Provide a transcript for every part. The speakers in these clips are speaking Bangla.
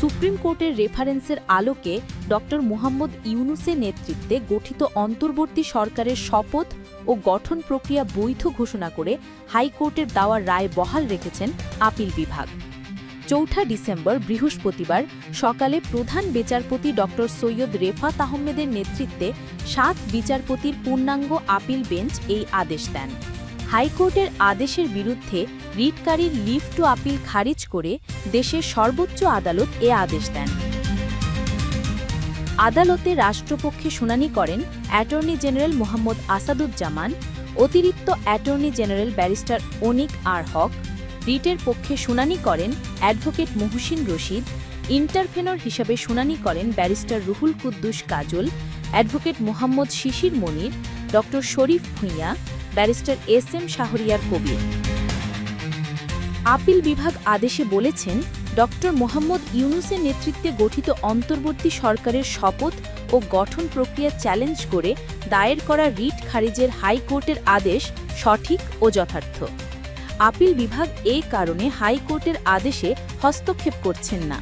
সুপ্রিম কোর্টের রেফারেন্সের আলোকে ডক্টর মুহাম্মদ ইউনুসের নেতৃত্বে গঠিত অন্তর্বর্তী সরকারের শপথ ও গঠন প্রক্রিয়া বৈধ ঘোষণা করে হাইকোর্টের দেওয়া রায় বহাল রেখেছেন আপিল বিভাগ। চৌঠা ডিসেম্বর, বৃহস্পতিবার, সকালে প্রধান বিচারপতি ডক্টর সৈয়দ রেফাত আহমেদের নেতৃত্বে সাত বিচারপতির পূর্ণাঙ্গ আপিল বেঞ্চ এই আদেশ দেন। হাইকোর্টের আদেশের বিরুদ্ধে রিটকারীর লিভ টু আপিল খারিজ করে দেশের সর্বোচ্চ আদালত এ আদেশ দেন। আদালতে রাষ্ট্রপক্ষে শুনানি করেন অ্যাটর্নি জেনারেল মোহাম্মদ আসাদুজ্জামান, অতিরিক্ত attorney general barrister Anik R Haque, রিটের পক্ষে শুনানি করেন অ্যাডভোকেট মহসিন রশিদ ইন্টারফেনর হিসাবে শুনানি করেন ব্যারিস্টার রুহুল কুদ্দুস কাজল, অ্যাডভোকেট মোহাম্মদ শিশির মনির ড Sharif Bhuiyan barrister S M Shahriar Kabir. Appeal বিভাগ আদেশে বলেছেন, ডক্টর মোহাম্মদ ইউনুসের নেতৃত্বে গঠিত অন্তর্বর্তী সরকারের শপথ ও গঠন প্রক্রিয়া চ্যালেঞ্জ করে দায়ের করা রিট খারিজের হাইকোর্টের আদেশ সঠিক ও যথার্থ। আপিল বিভাগ এই কারণে হাইকোর্টের আদেশে হস্তক্ষেপ করছেন না।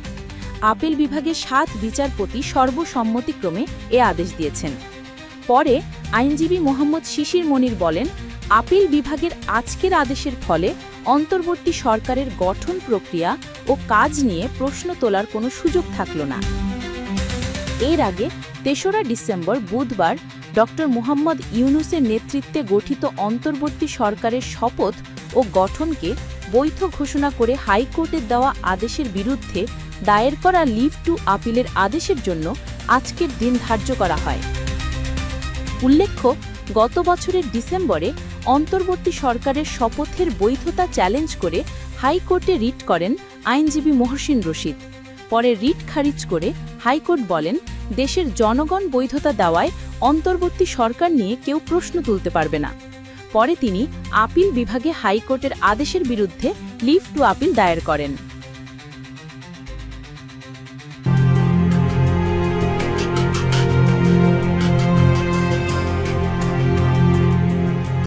আপিল বিভাগের সাত বিচারপতি সর্বসম্মতিক্রমে এ আদেশ দিয়েছেন। পরে আইনজীবী মোহাম্মদ শিশির মনির বলেন, আপিল বিভাগের আজকের আদেশের ফলে অন্তর্বর্তী সরকারের গঠন প্রক্রিয়া ও কাজ নিয়ে প্রশ্ন তোলার কোনো সুযোগ থাকল না। এর আগে তেসরা ডিসেম্বর বুধবার ডক্টর মুহাম্মদ ইউনুসের নেতৃত্বে গঠিত অন্তর্বর্তী সরকারের শপথ ও গঠনকে বৈধ ঘোষণা করে হাইকোর্টের দেওয়া আদেশের বিরুদ্ধে দায়ের করা লিভ টু আপিলের আদেশের জন্য আজকের দিন ধার্য করা হয়। উল্লেখ্য, গত বছরের ডিসেম্বরে অন্তর্বর্তী সরকারের শপথের বৈধতা চ্যালেঞ্জ করে হাইকোর্টে রিট করেন আইনজীবী মহসিন রশিদ। পরে রিট খারিজ করে হাইকোর্ট বলেন, দেশের জনগণ বৈধতা দেওয়ায় অন্তর্বর্তী সরকার নিয়ে কেউ প্রশ্ন তুলতে পারবে না। পরে তিনি আপিল বিভাগে হাইকোর্টের আদেশের বিরুদ্ধে লিভ টু আপিল দায়ের করেন।